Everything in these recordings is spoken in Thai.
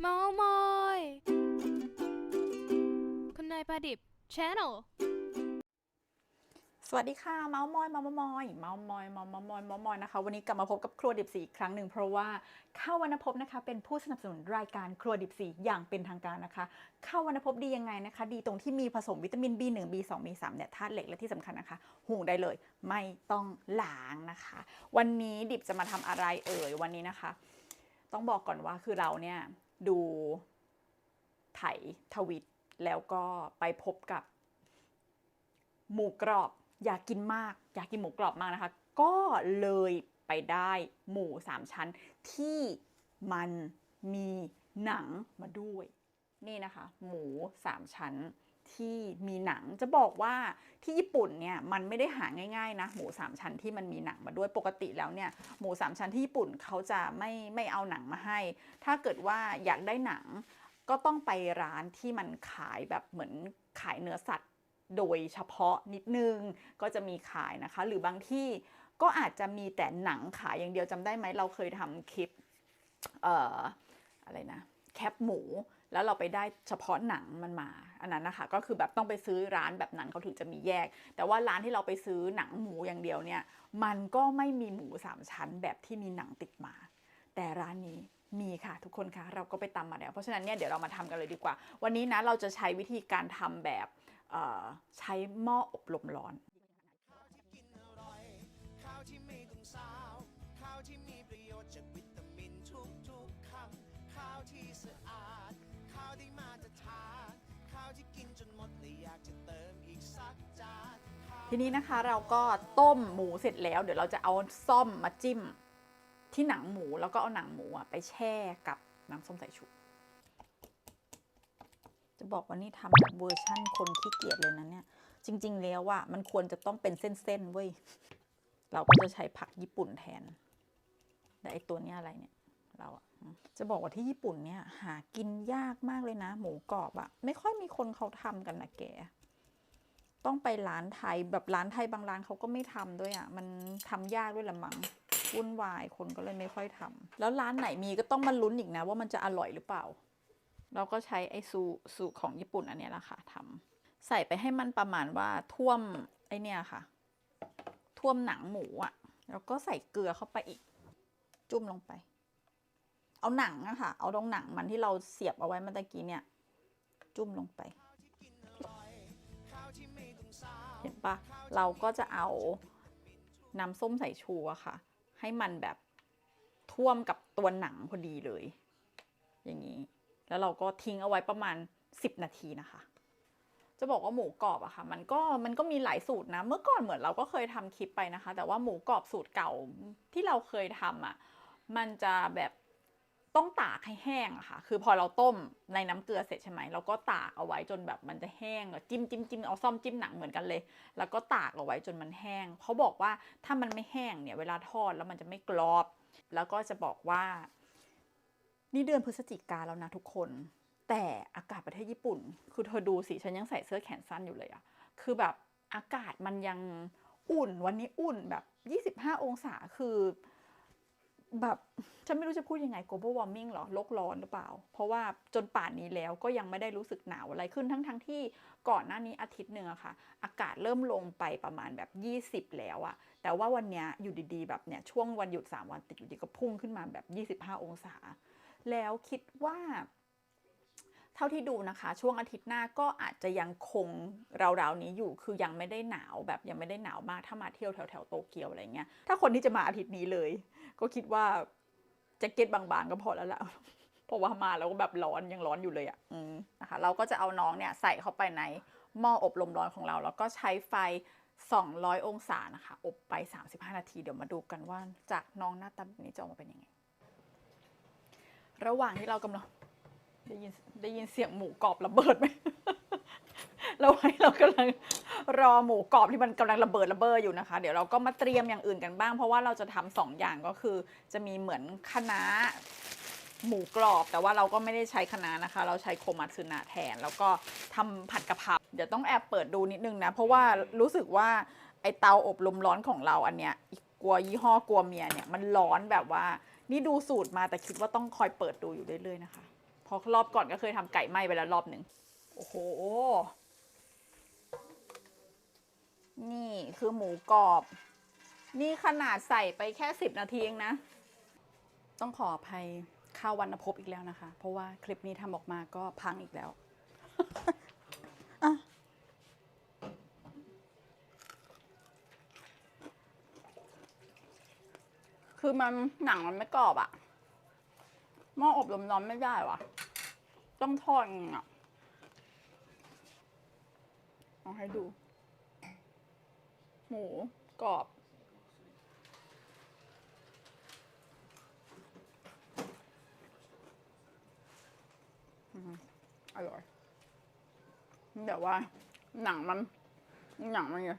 เมามอยคุณนายประดิบ Channel สวัสดีค่ะเมาส์มอยเมาส์มอยเมาส์มอยเมาส์มอยเมาส์มอยนะคะวันนี้กลับมาพบกับครัวดิบสีอีกครั้งหนึ่งเพราะว่าข้าววรรณพบนะคะ เป็นผู้สนับสนุนรายการครัวดิบสีอย่างเป็นทางการนะคะข้าววรรณพบดียังไงนะคะ ดีตรงที่มีผสมวิตามิน B1 B2 B3 เนี่ยธาตุเหล็กและที่สำคัญนะคะหุงได้เลยไม่ต้องล้างนะคะ วันนี้ดิบจะมาทำอะไรเอ่ยวันนี้นะคะ ต้องบอกก่อนว่าคือเราเนี่ย ดูไถทวิต แล้วก็ไปพบกับ หมูกรอบ อยากกินมาก อยากกินหมูกรอบมากนะคะ ก็เลยไปได้หมูสามชั้นที่มันมีหนังมาด้วย นี่นะคะ หมูสามชั้น ที่มีหนังจะบอกว่าที่ญี่ปุ่นเนี่ยมันไม่ได้หาง่ายๆนะหมูสามชั้นที่มันมีหนังมาด้วยปกติแล้วเนี่ยหมูสามชั้นที่ญี่ปุ่นเขาจะไม่ไม่เอาหนังมาให้ ถ้าเกิดว่าอยากได้หนังก็ต้องไปร้านที่มันขายแบบเหมือนขายเนื้อสัตว์โดยเฉพาะนิดนึงก็จะมีขายนะคะ หรือบางที่ก็อาจจะมีแต่หนังขายอย่างเดียวจำได้ไหมเราเคยทำคลิปเอ่ออะไรนะแคปหมู แล้วเราไปได้เฉพาะหนังมันมา อันนั้นนะคะ ก็คือแบบต้องไปซื้อร้านแบบนั้นเขาถึงจะมีแยก แต่ว่าร้านที่เราไปซื้อหนังหมูอย่างเดียวเนี่ย มันก็ไม่มีหมูสามชั้นแบบที่มีหนังติดมา แต่ร้านนี้มีค่ะทุกคนคะเราก็ไปตำมาแล้ว เพราะฉะนั้นเนี่ยเดี๋ยวเรามาทำกันเลยดีกว่า วันนี้นะเราจะใช้วิธีการทำแบบใช้หม้ออบลมร้อน ทีนี้นะคะเราก็ต้มหมูเสร็จแล้ว เดี๋ยวเราจะเอาซ่อมมาจิ้มที่หนังหมูแล้วก็เอาหนังหมูอะไปแช่กับน้ำส้มสายชูจะบอกว่านี่ทำแบบเวอร์ชั่นคนขี้เกียจเลยนะเนี่ย จริง ๆ แล้วอะมันควรจะต้องเป็นเส้นๆเว้ย เราก็จะใช้ผักญี่ปุ่นแทน แต่ไอตัวนี้อะไรเนี่ย เราอะจะบอกว่าที่ญี่ปุ่นเนี่ย หากินยากมากเลยนะ หมูกรอบอะไม่ค่อยมีคนเขาทำกันนะแก ต้องไปร้านไทยแบบร้านไทยบางร้านเขาก็ไม่ทำด้วยอะ่ะมันทำยากด้วยละมั้งวุ่นวายคนก็เลยไม่ค่อยทำแล้วร้านไหนมีก็ต้องมาลุ้นอีกนะว่ามันจะอร่อยหรือเปล่า เราก็ใช้ไอซูซูของญี่ปุ่นอันนี้แหละค่ะทำใส่ไปให้มันประมาณว่าท่วมไอเนี่ยค่ะ ท่วมหนังหมูอะ่ะ แล้วก็ใส่เกลือเข้าไปอีก จุ่มลงไป เอาหนังอะค่ะ เอาตรงหนังมันที่เราเสียบเอาไว้เมื่อกี้เนี่ย จุ่มลงไป ปะเราก็จะเอาน้ำส้มสายชูอะค่ะ ให้มันแบบท่วมกับตัวหนังพอดีเลย อย่างนี้ แล้วเราก็ทิ้งเอาไว้ประมาณ 10 นาทีนะคะ จะบอกว่าหมูกรอบอะค่ะ มันก็มันก็มีหลายสูตรนะ เมื่อก่อนเหมือนเราก็เคยทำคลิปไปนะคะ แต่ว่าหมูกรอบสูตรเก่าที่เราเคยทำอะมันจะแบบ ต้องตากให้แห้งอะค่ะ คือพอเราต้มในน้ำเกลือเสร็จใช่ไหมเราก็ตากเอาไว้จนแบบมันจะแห้งจิ้มจิ้มจิ้มเอาซ่อมจิ้มหนังเหมือนกันเลย แล้วก็ตากเอาไว้จนมันแห้งเขาบอกว่าถ้ามันไม่แห้งเนี่ยเวลาทอดแล้วมันจะไม่กรอบ แล้วก็จะบอกว่า นี่เดือนพฤศจิกาแล้วนะทุกคน แต่อากาศประเทศญี่ปุ่น คือเธอดูสิฉันยังใส่เสื้อแขนสั้นอยู่เลยอะคือแบบอากาศมันยังอุ่นวันนี้อุ่นแบบ 25 องศาคือ แบบฉันไม่รู้จะพูดยังไง global warming หรอโลกร้อนหรือเปล่า เพราะว่าจนป่านนี้แล้วก็ยังไม่ได้รู้สึกหนาวอะไรขึ้นทั้งทั้งๆที่ก่อนหน้านี้อาทิตย์หนึ่งอะค่ะ อากาศเริ่มลงไปประมาณแบบ 20 แล้วอะแต่ว่าวันนี้อยู่ดีๆ แบบเนี่ยช่วงวันหยุด 3 วันติดอยู่ดีก็พุ่งขึ้นมาแบบ 25 องศา แล้วคิดว่า เท่าที่ดูนะคะ ช่วงอาทิตย์หน้าก็อาจจะยังคงราวๆนี้อยู่คือยังไม่ได้หนาวแบบยังไม่ได้หนาวมากถ้ามาเที่ยวแถวๆโตเกียวอะไรเงี้ยถ้าคนที่จะมาอาทิตย์นี้เลย ก็คิดว่าแจ็คเก็ตบางๆก็พอแล้วล่ะเพราะว่ามาแล้วก็แบบร้อนยังร้อนอยู่เลยอะ่ะนะคะ เราก็จะเอาน้องเนี่ยใส่เข้าไปในหม้ออบลมร้อนของเรา แล้วก็ใช้ไฟ 200 องศานะคะ อบไป 35 นาที เดี๋ยวมาดูกันว่าจากน้องหน้าตาแบบนี้จะออกมาเป็นยังไง ระหว่างที่เรากำลัง ได้ยินได้ยินเสียงหมูกรอบระเบิดไหม เราให้เรากำลังรอหมูกรอบที่มันกำลังระเบิดระเบ้ออยู่นะคะ เดี๋ยวเราก็มาเตรียมอย่างอื่นกันบ้าง เพราะว่าเราจะทำสองอย่างก็คือ จะมีเหมือนคณะหมูกรอบ แต่ว่าเราก็ไม่ได้ใช้คณะนะคะ เราใช้โคมัตสึนะแทน แล้วก็ทำผัดกะเพราเดี๋ยวต้องแอบเปิดดูนิดนึงนะ เพราะว่ารู้สึกว่าไอเตาอบลมร้อนของเราอันเนี้ยกลัวยี่ห้อกลัวเมียเนี่ยมันร้อนแบบว่า นี่ดูสูตรมาแต่คิดว่าต้องคอยเปิดดูอยู่เรื่อยๆนะคะ ราะรอบก่อนก็เคยทำไก่ไหม้ไปแล้วรอบหนึ่งโอ้โห นี่คือหมูกรอบ นี่ขนาดใส่ไปแค่สิบนาทีเองนะ ต้องขออภัยข้าววรรณภพอีกแล้วนะคะ เพราะว่าคลิปนี้ทำออกมาก็พังอีกแล้วคือมันหนังมันไม่กรอบอะหม้ออบลมร้อนไม่ได้วะ ต้องทอดอย่างเงี้ยเอาให้ดู หมูกรอบ อร่อยเดี๋ยวว่า หนังมัน หนังมันไง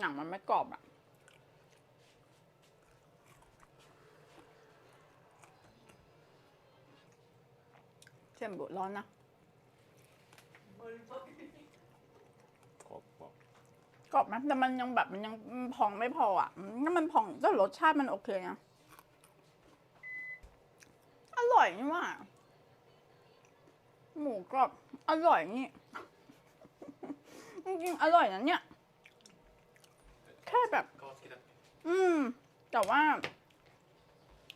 หนังมันไม่กรอบอะ เช่นบุร้อนนะกรอบไหมแต่มันยังแบบมันยังพองไม่พออะถ้ามันพองก็รสชาติมันโอเคนะอร่อยนี่ว่าหมูกรอบอร่อยนี่จริงๆอร่อยนะเนี่ยแค่แบบ อืม แต่ว่า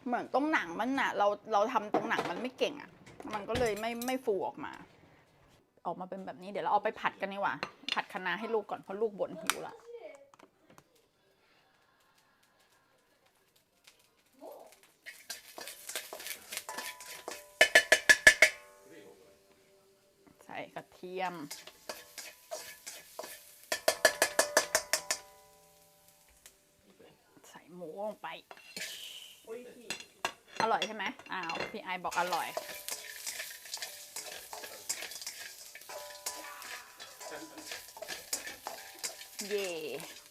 เหมือนตรงหนังมันน่ะเราเราทำตรงหนังมันไม่เก่งอะ มันก็เลยไม่ไม่ฟูออกมา ออกมาเป็นแบบนี้เดี๋ยวเราเอาไปผัดกันดีกว่า ผัดคะน้าให้ลูกก่อนเพราะลูกบ่นหิวละใส่กระเทียมใส่หมูลงไป อร่อยใช่ไหมอ้าว พี่ไอบอกอร่อย イエーイ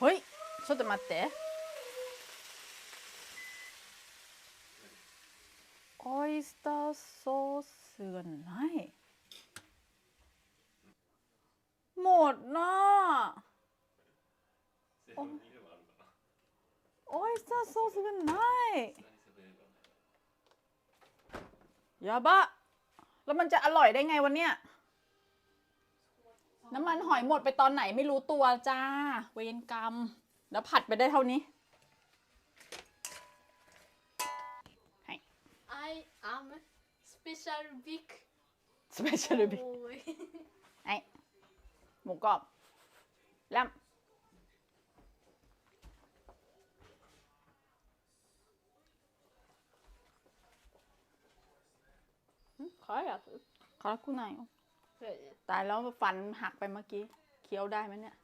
はいちょっと待って。 ลื่อนให้ หมดเนาะโอ้ยซาโซ่สเป็นไงยาบะแล้วมันจะอร่อยได้ไงวันเนี้ยน้ำมันหอยหมดไปตอนไหนไม่รู้ตัวจ้า เวรกรรม แล้วผัดไปได้เท่านี้ให้ I am special big special big boy ไอ้หมูกรอบแล้วขออยากขอคุณนายตายแล้วฟันหักไปเมื่อกี้ เคี้ยวได้ไหมเนี่ย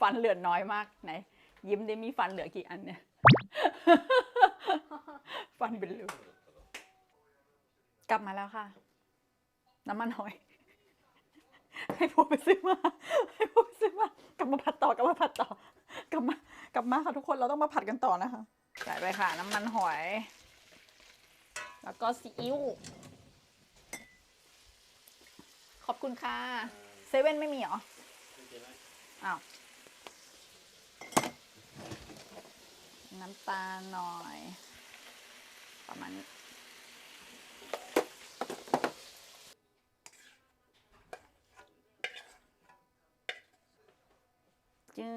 ฟันเหลือน้อยมากไหน ยิ้มได้มีฟันเหลือกี่อันเนี่ย ฟันเป็นรู กลับมาแล้วค่ะ น้ำมันหอย ให้พวกไปซื้อมา ให้พวกไปซื้อมา กลับมาผัดต่อกลับมาผัดต่อ กลับมากลับมาค่ะทุกคนเราต้องมาผัดกันต่อนะคะใส่ไปค่ะ น้ำมันหอย แล้วก็ซีอิ๊วขอบคุณค่ะเซเว่นไม่มีเหรออ้าวน้ำตาลหน่อย ประมาณนี้ จึง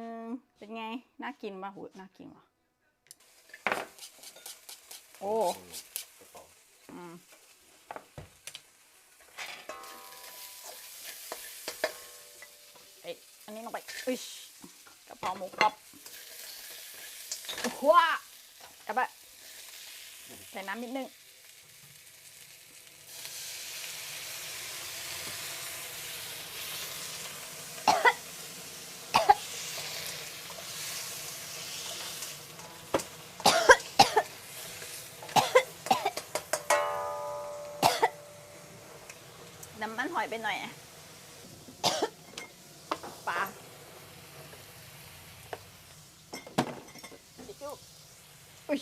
เป็นไง น่ากินป่ะหูน่ากินว่ะโอ้อืมเอ้ยอันนี้ลงไปอึชกระเพราหมูกรอบว้ากลับไปใส่น้ำนิดนึง อยไปหน่อยป้าจุ๊บอุ้ย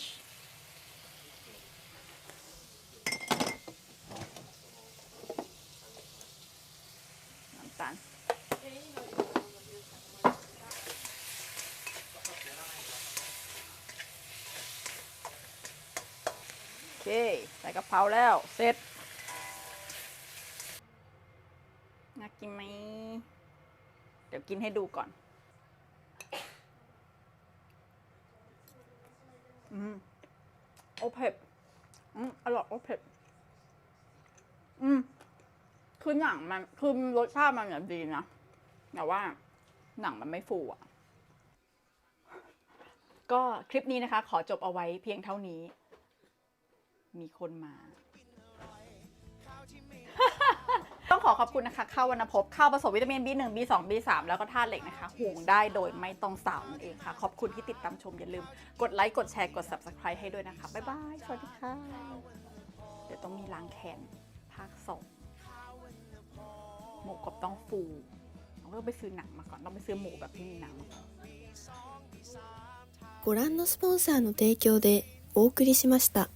น้ำตาลโอเค ใส่กระเพราแล้ว เสร็จ กินไหม เดี๋ยวกินให้ดูก่อน อืม โอเผ็ด อืม อร่อยโอเผ็ด อืม คือหนังมัน คือรสชาติมันแบบดีนะ แต่ว่าหนังมันไม่ฟูอะ ก็คลิปนี้นะคะ ขอจบเอาไว้เพียงเท่านี้ มีคนมา ต้องขอขอบคุณนะคะ ข้าววรรณภพข้าวผสมวิตามิน B1 B2 B3 แล้วก็ธาตุเหล็กนะคะหุงได้โดยไม่ต้องสาวนั่นเองค่ะ ขอบคุณที่ติดตามชม อย่าลืม กดไลค์ กดแชร์ กด subscribe ให้ด้วยนะคะ บ๊ายบาย สวัสดีค่ะ เดี๋ยวต้องมีล้างแค้นภาคสองหมูกรอบต้องฟูต้องไปซื้อหนังมาก่อน ต้องไปซื้อหมูแบบที่มีหนังมาก่อน ご覧のスポンサーの提供でお送りしました。